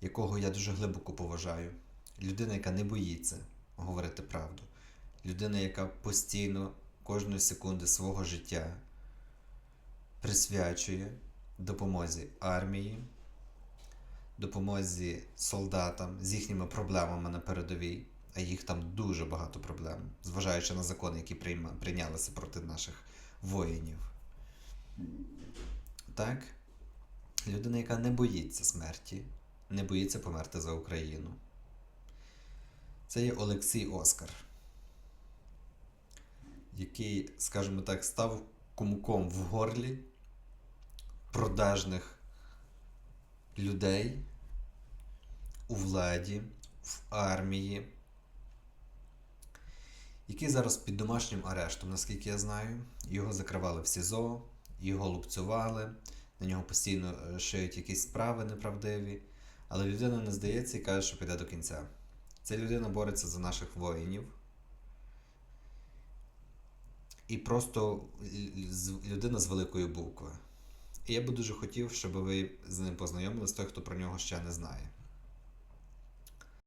якого я дуже глибоко поважаю. Людина, яка не боїться говорити правду. Людина, яка постійно кожної секунди свого життя присвячує допомозі армії, допомозі солдатам з їхніми проблемами на передовій, а їх там дуже багато проблем, зважаючи на закони, які прийнялися проти наших воїнів. Так? Людина, яка не боїться смерті, не боїться померти за Україну. Це є Олексій Оскар, який, скажімо так, став кумком в горлі продажних людей у владі, в армії, який зараз під домашнім арештом, наскільки я знаю. Його закривали в СІЗО, його лупцювали, на нього постійно шиють якісь справи неправдиві. Але людина не здається і каже, що піде до кінця. Ця людина бореться за наших воїнів. І просто людина з великої букви. І я би дуже хотів, щоб ви з ним познайомились, той, хто про нього ще не знає.